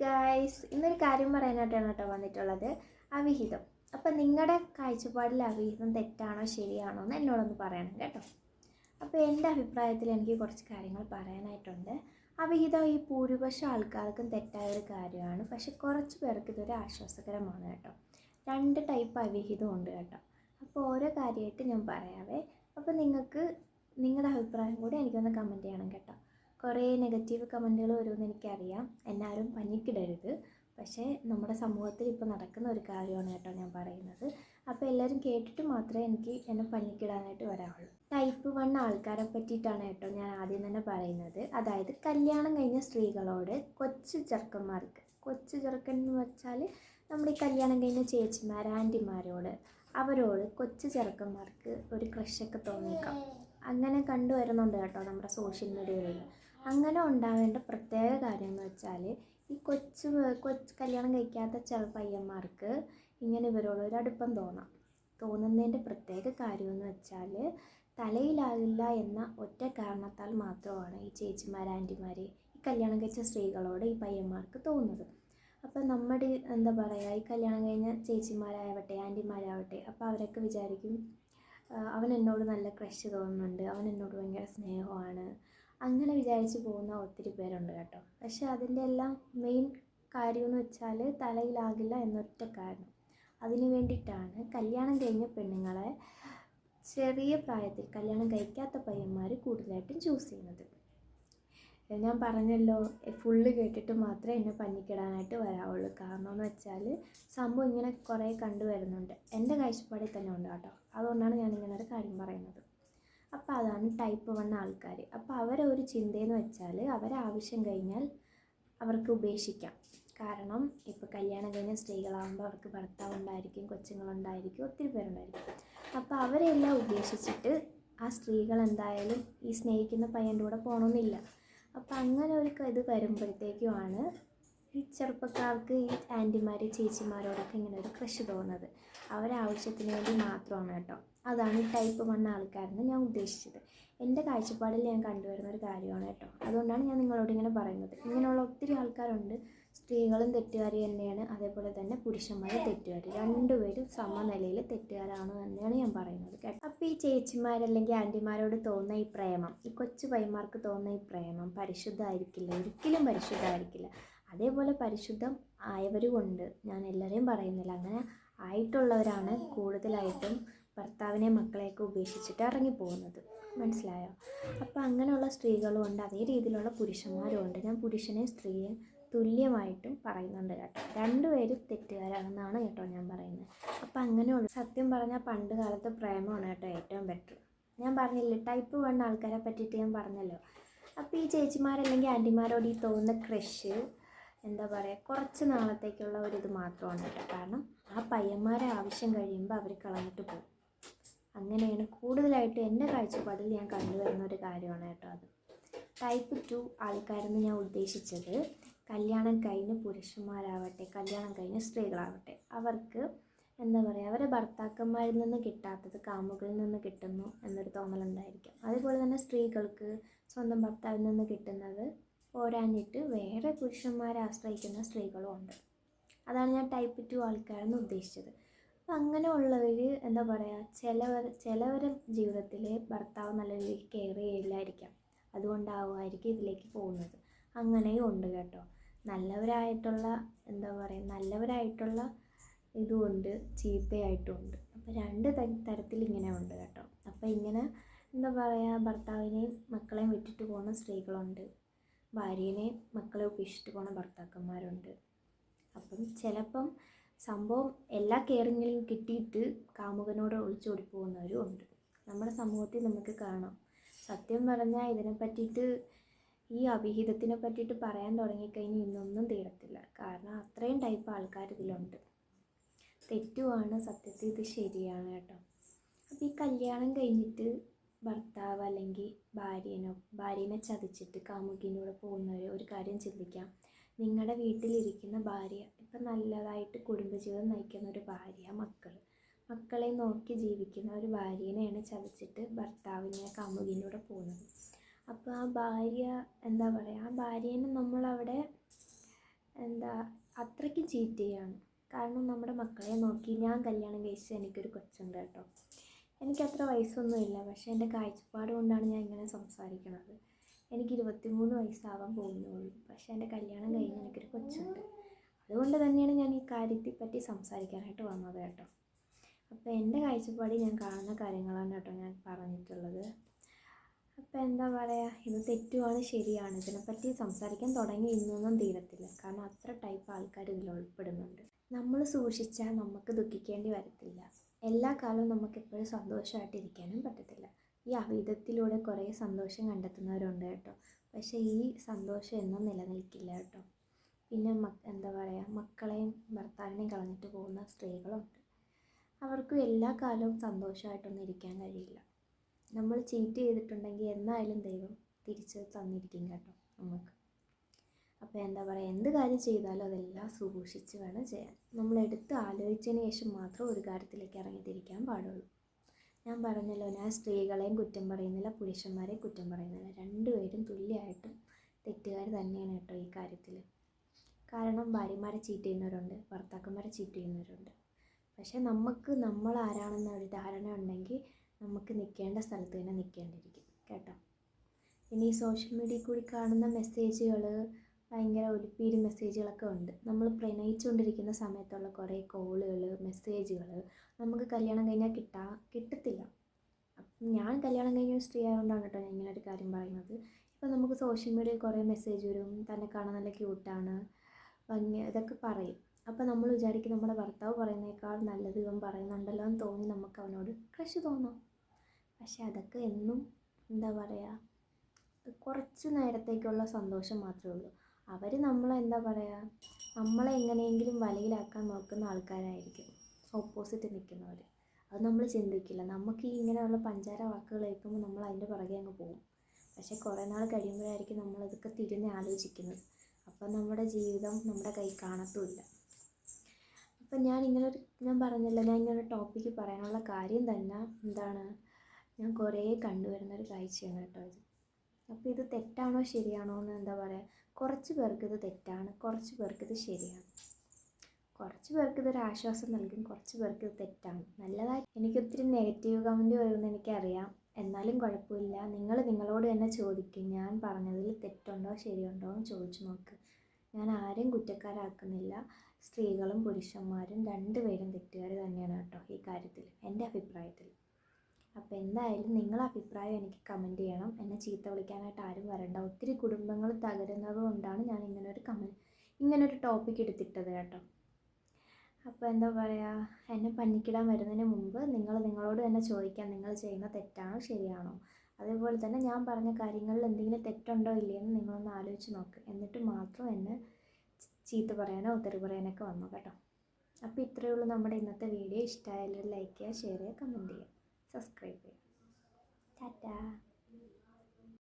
Guys ഇന്നൊരു കാര്യം പറയാനായിട്ടാണ് കേട്ടോ വന്നിട്ടുള്ളത്. അവിഹിതം. അപ്പം നിങ്ങളുടെ കാഴ്ചപ്പാടിൽ അവിഹിതം തെറ്റാണോ ശരിയാണോ എന്ന് എന്നോടൊന്ന് പറയണം കേട്ടോ. അപ്പോൾ എന്റെ അഭിപ്രായത്തിൽ എനിക്ക് കുറച്ച് കാര്യങ്ങൾ പറയാനായിട്ടുണ്ട്. അവിഹിതം ഈ ഭൂരിപക്ഷം ആൾക്കാർക്കും തെറ്റായ ഒരു കാര്യമാണ്. പക്ഷെ കുറച്ച് പേർക്ക് ഇതൊരു ആശ്വാസകരമാണ് കേട്ടോ. രണ്ട് ടൈപ്പ് അവിഹിതം ഉണ്ട് കേട്ടോ. അപ്പോൾ ഓരോ കാര്യമായിട്ട് ഞാൻ പറയാവേ. അപ്പോൾ നിങ്ങൾക്ക് നിങ്ങളുടെ അഭിപ്രായം കൂടി എനിക്കൊന്ന് കമന്റ് ചെയ്യണം കേട്ടോ. കുറേ നെഗറ്റീവ് കമന്റുകൾ വരുമെന്ന് എനിക്കറിയാം. എന്നാരും പനിക്കിടരുത്. പക്ഷേ നമ്മുടെ സമൂഹത്തിൽ ഇപ്പോൾ നടക്കുന്ന ഒരു കാര്യമാണ് കേട്ടോ ഞാൻ പറയുന്നത്. അപ്പോൾ എല്ലാവരും കേട്ടിട്ട് മാത്രമേ എനിക്ക് എന്നെ പനിക്കിടാനായിട്ട് വരാവുള്ളൂ. ടൈപ്പ് വൺ ആൾക്കാരെ പറ്റിയിട്ടാണ് കേട്ടോ ഞാൻ ആദ്യം തന്നെ പറയുന്നത്. അതായത് കല്യാണം കഴിഞ്ഞ സ്ത്രീകളോട് കൊച്ചു ചെറുക്കന്മാർക്ക് കൊച്ചു ചെറുക്കൻ എന്ന് വെച്ചാൽ നമ്മുടെ ഈ കല്യാണം കഴിഞ്ഞ ചേച്ചിമാർ ആന്റിമാരോട് അവരോട് കൊച്ചു ചെറുക്കന്മാർക്ക് ഒരു ക്രഷൊക്കെ തോന്നിയേക്കാം. അങ്ങനെ കണ്ടുവരുന്നുണ്ട് കേട്ടോ നമ്മുടെ സോഷ്യൽ മീഡിയകളിൽ അങ്ങനെ ഉണ്ടാവേണ്ട പ്രത്യേക കാര്യം എന്ന് വെച്ചാൽ ഈ കൊച്ചു കൊച്ചു കല്യാണം കഴിക്കാത്ത ചില പയ്യന്മാർക്ക് ഇങ്ങനെ ഇവരോട് ഒരു അടുപ്പം തോന്നാം. തോന്നുന്നതിന്റെ പ്രത്യേക കാര്യമെന്ന് വെച്ചാൽ തലയിലാകില്ല എന്ന ഒറ്റ കാരണത്താൽ മാത്രമാണ് ഈ ചേച്ചിമാർ ആന്റിമാർ ഈ കല്യാണം കഴിച്ച സ്ത്രീകളോട് ഈ പയ്യന്മാർക്ക് തോന്നുന്നത്. അപ്പോൾ നമ്മുടെ എന്താ പറയുക ഈ കല്യാണം കഴിഞ്ഞ ചേച്ചിമാരാവട്ടെ ആന്റിമാരാവട്ടെ അപ്പോൾ അവരൊക്കെ വിചാരിക്കും അവൻ എന്നോട് നല്ല ക്രഷ് തോന്നുന്നുണ്ട് അവൻ എന്നോട് ഭയങ്കര സ്നേഹമാണ് അങ്ങനെ വിചാരിച്ച് പോകുന്ന ഒത്തിരി പേരുണ്ട് കേട്ടോ. പക്ഷേ അതിന്റെ എല്ലാം മെയിൻ കാര്യമെന്ന് വെച്ചാൽ തലയിലാകില്ല എന്നൊറ്റ കാരണം. അതിന് വേണ്ടിയിട്ടാണ് കല്യാണം കഴിഞ്ഞ പെണ്ണുങ്ങളെ ചെറിയ പ്രായത്തിൽ കല്യാണം കഴിക്കാത്ത പയ്യന്മാർ കൂടുതലായിട്ടും ചൂസ് ചെയ്യുന്നത്. ഞാൻ പറഞ്ഞല്ലോ ഫുള്ള് കേട്ടിട്ട് മാത്രമേ എന്നെ പഞ്ഞിക്കിടാനായിട്ട് വരാവുള്ളൂ. കാരണം എന്ന് വെച്ചാൽ സംഭവം ഇങ്ങനെ കുറേ കണ്ടുവരുന്നുണ്ട്. എന്റെ കാഴ്ചപ്പാടിൽ തന്നെ ഉണ്ട് കേട്ടോ. അതുകൊണ്ടാണ് ഞാൻ ഇങ്ങനെ ഒരു കാര്യം പറയുന്നത്. അപ്പോൾ അതാണ് ടൈപ്പ് വൺ ആൾക്കാർ അപ്പോൾ അവരെ ഒരു ചിന്തയെന്ന് വെച്ചാൽ അവരെ ആവശ്യം കഴിഞ്ഞാൽ അവർക്ക് ഉപേക്ഷിക്കാം. കാരണം ഇപ്പോൾ കല്യാണം കഴിഞ്ഞ സ്ത്രീകളാകുമ്പോൾ അവർക്ക് ഭർത്താവ് ഉണ്ടായിരിക്കും കൊച്ചുങ്ങളുണ്ടായിരിക്കും ഒത്തിരി പേരുണ്ടായിരിക്കും അപ്പോൾ അവരെല്ലാം ഉപേക്ഷിച്ചിട്ട് ആ സ്ത്രീകൾ എന്തായാലും ഈ സ്നേഹിക്കുന്ന പയ്യന്റെ കൂടെ പോകണമെന്നില്ല അപ്പോൾ അങ്ങനെ ഒരു ഇത് വരുമ്പോഴത്തേക്കുമാണ് ഈ ചെറുപ്പക്കാർക്ക് ഈ ആന്റിമാർ ചേച്ചിമാരോടൊക്കെ ഇങ്ങനെ ഒരു ക്രഷ് തോന്നുന്നത് അവരെ ആവശ്യത്തിന് വേണ്ടി മാത്രമാണ് കേട്ടോ. അതാണ് ടൈപ്പ് വൺ ആൾക്കാരെന്ന് ഞാൻ ഉദ്ദേശിച്ചത്. എന്റെ കാഴ്ചപ്പാടിൽ ഞാൻ കണ്ടുവരുന്ന ഒരു കാര്യമാണ് കേട്ടോ. അതുകൊണ്ടാണ് ഞാൻ നിങ്ങളോട് ഇങ്ങനെ പറയുന്നത്. ഇങ്ങനെയുള്ള ഒത്തിരി ആൾക്കാരുണ്ട്. സ്ത്രീകളും തെറ്റുകാർ തന്നെയാണ്. അതേപോലെ തന്നെ പുരുഷന്മാരും തെറ്റുകാർ രണ്ടുപേരും സമനിലയിൽ തെറ്റുകാരാണ് തന്നെയാണ് ഞാൻ പറയുന്നത് കേട്ടോ. അപ്പോൾ ഈ ചേച്ചിമാരല്ലെങ്കിൽ ആന്റിമാരോട് തോന്നുന്ന ഈ പ്രേമം ഈ കൊച്ചു പൈമാർക്ക് തോന്നുന്ന ഈ പ്രേമം പരിശുദ്ധമായിരിക്കില്ല. ഒരിക്കലും പരിശുദ്ധമായിരിക്കില്ല. അതേപോലെ പരിശുദ്ധം ആയവരുമുണ്ട്. ഞാൻ എല്ലാവരെയും പറയുന്നില്ല. അങ്ങനെ ആയിട്ടുള്ളവരാണ് കൂടുതലായിട്ടും ഭർത്താവിനെ മക്കളെയൊക്കെ ഉപേക്ഷിച്ചിട്ട് ഇറങ്ങിപ്പോകുന്നത്. മനസ്സിലായോ? അപ്പോൾ അങ്ങനെയുള്ള സ്ത്രീകളും ഉണ്ട്. അതേ രീതിയിലുള്ള പുരുഷന്മാരും ഉണ്ട്. ഞാൻ പുരുഷനെ സ്ത്രീയെ തുല്യമായിട്ടും പറയുന്നുണ്ട് കേട്ടോ. രണ്ടുപേരും തെറ്റുകാരാണെന്നാണ് കേട്ടോ ഞാൻ പറയുന്നത്. അപ്പം അങ്ങനെയുള്ള സത്യം പറഞ്ഞാൽ പണ്ട് കാലത്ത് പ്രേമമാണ് കേട്ടോ ഏറ്റവും ബെറ്റർ ഞാൻ പറഞ്ഞില്ലേ ടൈപ്പ് വൺ ആൾക്കാരെ പറ്റിയിട്ട് ഞാൻ പറഞ്ഞല്ലോ. അപ്പോൾ ഈ ചേച്ചിമാരല്ലെങ്കിൽ ആന്റിമാരോട് ഈ തോന്നുന്ന ക്രഷ് എന്താ പറയുക കുറച്ച് നാളത്തേക്കുള്ള ഒരു ഇത് മാത്രമാണ് കേട്ടോ. കാരണം ആ പയ്യന്മാരെ ആവശ്യം കഴിയുമ്പോൾ അവർ കളഞ്ഞിട്ട് പോകും. അങ്ങനെയാണ് കൂടുതലായിട്ട് എന്റെ കാഴ്ചപ്പാടിൽ ഞാൻ കണ്ടുവരുന്ന ഒരു കാര്യമാണ് കേട്ടോ അത്. ടൈപ്പ് ടു ആൾക്കാരെന്ന് ഞാൻ ഉദ്ദേശിച്ചത് കല്യാണം കഴിഞ്ഞ് പുരുഷന്മാരാവട്ടെ കല്യാണം കഴിഞ്ഞ് സ്ത്രീകളാവട്ടെ. അവർക്ക് എന്താ പറയുക അവരെ ഭർത്താക്കന്മാരിൽ നിന്ന് കിട്ടാത്തത് കാമുകളിൽ നിന്ന് കിട്ടുന്നു എന്നൊരു തോന്നലുണ്ടായിരിക്കും അതുപോലെ തന്നെ സ്ത്രീകൾക്ക് സ്വന്തം ഭർത്താവിൽ നിന്ന് കിട്ടുന്നത് പോരാഞ്ഞിട്ട് വേറെ പുരുഷന്മാരെ ആശ്രയിക്കുന്ന സ്ത്രീകളും ഉണ്ട്. അതാണ് ഞാൻ ടൈപ്പ് ടു ആൾക്കാരെന്ന് ഉദ്ദേശിച്ചത്. അപ്പം അങ്ങനെയുള്ളവർ എന്താ പറയുക ചിലവർ ചിലവരുടെ ജീവിതത്തിൽ ഭർത്താവ് നല്ല രീതിക്ക് കെയർ ചെയ്യില്ലായിരിക്കാം അതുകൊണ്ടാവുമായിരിക്കും ഇതിലേക്ക് പോകുന്നത്. അങ്ങനെയും ഉണ്ട് കേട്ടോ. നല്ലവരായിട്ടുള്ള എന്താ പറയുക നല്ലവരായിട്ടുള്ള ഇതുമുണ്ട് ചീത്തയായിട്ടും ഉണ്ട് അപ്പോൾ രണ്ട് തരത്തിൽ ഇങ്ങനെ ഉണ്ട് കേട്ടോ. അപ്പോൾ ഇങ്ങനെ എന്താ പറയുക ഭർത്താവിനെയും മക്കളെയും വിട്ടിട്ട് പോകുന്ന സ്ത്രീകളുണ്ട്. ഭാര്യനെയും മക്കളെ ഉപേക്ഷിച്ചിട്ട് പോകുന്ന ഭർത്താക്കന്മാരുണ്ട്. അപ്പം ചിലപ്പം സംഭവം എല്ലാ കെയറിങ്ങിലും കിട്ടിയിട്ട് കാമുകനോട് ഒളിച്ചോടി പോകുന്നവരും ഉണ്ട്. നമ്മുടെ സമൂഹത്തിൽ നമുക്ക് കാണാം. സത്യം പറഞ്ഞാൽ ഇതിനെ പറ്റിയിട്ട് ഈ അവിഹിതത്തിനെ പറ്റിയിട്ട് പറയാൻ തുടങ്ങിക്കഴിഞ്ഞാൽ ഇന്നൊന്നും തീരത്തില്ല. കാരണം അത്രയും ടൈപ്പ് ആൾക്കാർ ഇതിലുണ്ട്. തെറ്റുമാണ് സത്യത്തിൽ ഇത് ശരിയാണ് കേട്ടോ. അപ്പോൾ ഈ കല്യാണം കഴിഞ്ഞിട്ട് ഭർത്താവ് അല്ലെങ്കിൽ ഭാര്യനോ ഭാര്യനെ ചതിച്ചിട്ട് കാമുകിനോട് പോകുന്നവർ ഒരു കാര്യം ചിന്തിക്കാം. നിങ്ങളുടെ വീട്ടിലിരിക്കുന്ന ഭാര്യ ഇപ്പം നല്ലതായിട്ട് കുടുംബജീവിതം നയിക്കുന്ന ഒരു ഭാര്യ മക്കൾ മക്കളെ നോക്കി ജീവിക്കുന്ന ഒരു ഭാര്യനെയാണ് ചതിച്ചിട്ട് ഭർത്താവിനെ അമ്മുവിനൂടെ പോകുന്നത്. അപ്പോൾ ആ ഭാര്യ എന്താ പറയുക ആ ഭാര്യേനെ നമ്മളവിടെ എന്താ അത്രയ്ക്ക് ചീറ്റ് ചെയ്യാണ്. കാരണം നമ്മുടെ മക്കളെ നോക്കി ഞാൻ കല്യാണം കഴിച്ച് എനിക്കൊരു കൊച്ചുണ്ട് കേട്ടോ. എനിക്കത്ര വയസ്സൊന്നുമില്ല പക്ഷേ എന്റെ കാഴ്ചപ്പാട് കൊണ്ടാണ് ഞാൻ ഇങ്ങനെ സംസാരിക്കുന്നത് എനിക്ക് ഇരുപത്തിമൂന്ന് വയസ്സാവാൻ പോകുന്നുള്ളൂ. പക്ഷേ എന്റെ കല്യാണം കഴിഞ്ഞ് എനിക്കൊരു കൊച്ചുണ്ട്. അതുകൊണ്ട് തന്നെയാണ് ഞാൻ ഈ കാര്യത്തെ പറ്റി സംസാരിക്കാനായിട്ട് വന്നത് കേട്ടോ. അപ്പോൾ എന്റെ കാഴ്ചപ്പാടിൽ ഞാൻ കാണുന്ന കാര്യങ്ങളാണ് കേട്ടോ ഞാൻ പറഞ്ഞിട്ടുള്ളത്. അപ്പോൾ എന്താ പറയുക ഇത് തെറ്റുമാണ് ശരിയാണ്. ഇതിനെപ്പറ്റി സംസാരിക്കാൻ തുടങ്ങി ഇന്നൊന്നും തീരത്തില്ല. കാരണം അത്ര ടൈപ്പ് ആൾക്കാർ ഇതിൽ ഉൾപ്പെടുന്നുണ്ട്. നമ്മൾ സൂക്ഷിച്ചാൽ നമുക്ക് ദുഃഖിക്കേണ്ടി വരത്തില്ല. എല്ലാ കാലവും നമുക്ക് എപ്പോഴും സന്തോഷമായിട്ടിരിക്കാനും പറ്റത്തില്ല. ഈ അവിധത്തിലൂടെ കുറേ സന്തോഷം കണ്ടെത്തുന്നവരുണ്ട് കേട്ടോ. പക്ഷേ ഈ സന്തോഷം എന്നും നിലനിൽക്കില്ല കേട്ടോ. പിന്നെ എന്താ പറയുക മക്കളെയും ഭർത്താവിനെയും കളഞ്ഞിട്ട് പോകുന്ന സ്ത്രീകളുണ്ട്. അവർക്കും എല്ലാ കാലവും സന്തോഷമായിട്ടൊന്നും ഇരിക്കാൻ കഴിയില്ല. നമ്മൾ ചീറ്റ് ചെയ്തിട്ടുണ്ടെങ്കിൽ എന്നായാലും ദൈവം തിരിച്ച് തന്നിരിക്കും കേട്ടോ നമുക്ക്. അപ്പോൾ എന്താ പറയുക എന്ത് കാര്യം ചെയ്താലും അതെല്ലാം സൂക്ഷിച്ച് വേണം ചെയ്യാൻ. നമ്മൾ എടുത്ത് ആലോചിച്ചതിന് ശേഷം മാത്രം ഒരു കാര്യത്തിലേക്ക് ഇറങ്ങിത്തിരിക്കാൻ പാടുള്ളൂ. ഞാൻ പറഞ്ഞല്ലോ ഞാൻ സ്ത്രീകളെയും കുറ്റം പറയുന്നില്ല പുരുഷന്മാരെയും കുറ്റം പറയുന്നില്ല. രണ്ടുപേരും തുല്യമായിട്ടും തെറ്റുകാർ തന്നെയാണ് കേട്ടോ ഈ കാര്യത്തിൽ കാരണം ഭാര്യമാരെ ചീറ്റ് ചെയ്യുന്നവരുണ്ട് ഭർത്താക്കന്മാരെ ചീറ്റ് ചെയ്യുന്നവരുണ്ട്. പക്ഷേ നമുക്ക് നമ്മൾ ആരാണെന്ന ഒരു ധാരണ ഉണ്ടെങ്കിൽ നമുക്ക് നിൽക്കേണ്ട സ്ഥലത്ത് തന്നെ നിൽക്കേണ്ടിയിരിക്കും കേട്ടോ. ഇനി സോഷ്യൽ മീഡിയയിൽ കൂടി കാണുന്ന മെസ്സേജുകൾ ഭയങ്കര ഒലിപ്പീര് മെസ്സേജുകളൊക്കെ ഉണ്ട്. നമ്മൾ പ്രണയിച്ചുകൊണ്ടിരിക്കുന്ന സമയത്തുള്ള കുറേ കോളുകൾ മെസ്സേജുകൾ നമുക്ക് കല്യാണം കഴിഞ്ഞാൽ കിട്ടാ കിട്ടത്തില്ല. അപ്പം ഞാൻ കല്യാണം കഴിഞ്ഞ ഒരു സ്ത്രീ ആയതുകൊണ്ടാണ് കേട്ടോ ഞാൻ ഇങ്ങനെ ഒരു കാര്യം പറയുന്നത്. ഇപ്പം നമുക്ക് സോഷ്യൽ മീഡിയയിൽ കുറേ മെസ്സേജ് വരും. തന്നെ കാണാൻ നല്ല ക്യൂട്ടാണ് ഭംഗി ഇതൊക്കെ പറയും. അപ്പം നമ്മൾ വിചാരിക്കും നമ്മുടെ ഭർത്താവ് പറയുന്നേക്കാൾ നല്ലത് ഇവൻ പറയുന്നുണ്ടല്ലോ എന്ന് തോന്നി നമുക്ക് അവനോട് ക്രഷ് തോന്നാം. പക്ഷെ അതൊക്കെ എന്നും എന്താ പറയുക കുറച്ച് നേരത്തേക്കുള്ള സന്തോഷം മാത്രമേ ഉള്ളൂ. അവർ നമ്മളെ എന്താ പറയുക നമ്മളെ എങ്ങനെയെങ്കിലും വലയിലാക്കാൻ നോക്കുന്ന ആൾക്കാരായിരിക്കും. ഓപ്പോസിറ്റ് നിൽക്കുന്നവർ അത് നമ്മൾ ചിന്തിക്കില്ല. നമുക്ക് ഈ ഇങ്ങനെയുള്ള പഞ്ചാര വാക്കുകൾ കേൾക്കുമ്പോൾ നമ്മൾ അതിന്റെ പുറകെ അങ്ങ് പോകും. പക്ഷേ കുറേ നാൾ കഴിയുമ്പോഴായിരിക്കും നമ്മളിതൊക്കെ തിരിഞ്ഞ് ആലോചിക്കുന്നത്. അപ്പം നമ്മുടെ ജീവിതം നമ്മുടെ കൈ കാണത്തുമില്ല. അപ്പം ഞാൻ ഇങ്ങനൊരു ഞാൻ പറഞ്ഞല്ലോ ഞാൻ ഇങ്ങനെ ഒരു ടോപ്പിക്ക് പറയാനുള്ള കാര്യം തന്നെ എന്താണ് ഞാൻ കുറേ കണ്ടുവരുന്നൊരു കാഴ്ചയാണ് കേട്ടോ ഇത്. അപ്പോൾ ഇത് തെറ്റാണോ ശരിയാണോ എന്ന് എന്താ പറയുക കുറച്ച് പേർക്ക് ഇത് തെറ്റാണ് കുറച്ച് പേർക്ക് ഇത് ശരിയാണ്. കുറച്ച് പേർക്ക് ഇതൊരു ആശ്വാസം നൽകും കുറച്ച് പേർക്ക് ഇത് തെറ്റാണ്. നല്ലതായി എനിക്ക് ഒത്തിരി നെഗറ്റീവ് കമന്റ് വരുമെന്ന് എനിക്കറിയാം. എന്നാലും കുഴപ്പമില്ല. നിങ്ങൾ നിങ്ങളോട് തന്നെ ചോദിക്കും ഞാൻ പറഞ്ഞതിൽ തെറ്റുണ്ടോ ശരിയുണ്ടോ എന്ന് ചോദിച്ചു നോക്ക്. ഞാൻ ആരെയും കുറ്റക്കാരാക്കുന്നില്ല. സ്ത്രീകളും പുരുഷന്മാരും രണ്ടുപേരും തെറ്റുകാർ തന്നെയാണ് കേട്ടോ ഈ കാര്യത്തിൽ എന്റെ അഭിപ്രായത്തിൽ. അപ്പോൾ എന്തായാലും നിങ്ങളുടെ അഭിപ്രായം എനിക്ക് കമന്റ് ചെയ്യണം. എന്നെ ചീത്ത വിളിക്കാനായിട്ട് ആരും വരണ്ട. ഒത്തിരി കുടുംബങ്ങൾ തകരുന്നത് കൊണ്ടാണ് ഞാൻ ഇങ്ങനൊരു കമന്റ് ഇങ്ങനൊരു ടോപ്പിക് എടുത്തിട്ടത് കേട്ടോ. അപ്പോൾ എന്താ പറയുക എന്നെ പഞ്ഞിക്കിടാൻ വരുന്നതിന് മുമ്പ് നിങ്ങൾ നിങ്ങളോട് തന്നെ ചോദിക്കാം നിങ്ങൾ ചെയ്യുന്ന തെറ്റാണോ ശരിയാണോ? അതേപോലെ തന്നെ ഞാൻ പറഞ്ഞ കാര്യങ്ങളിൽ എന്തെങ്കിലും തെറ്റുണ്ടോ ഇല്ലയെന്ന് നിങ്ങളൊന്ന് ആലോചിച്ച് നോക്ക്. എന്നിട്ട് മാത്രം എന്നെ ചീത്ത പറയാനോ ഉത്തരവ് പറയാനൊക്കെ വന്നു കേട്ടോ. അപ്പോൾ ഇത്രയേ ഉള്ളൂ നമ്മുടെ ഇന്നത്തെ വീഡിയോ ഇഷ്ടമായാലും ലൈക്ക് ചെയ്യുക ഷെയർ ചെയ്യുക കമന്റ് ചെയ്യുക. സബ്സ്ക്രൈബ് ചെയ്യുക ടാറ്റാ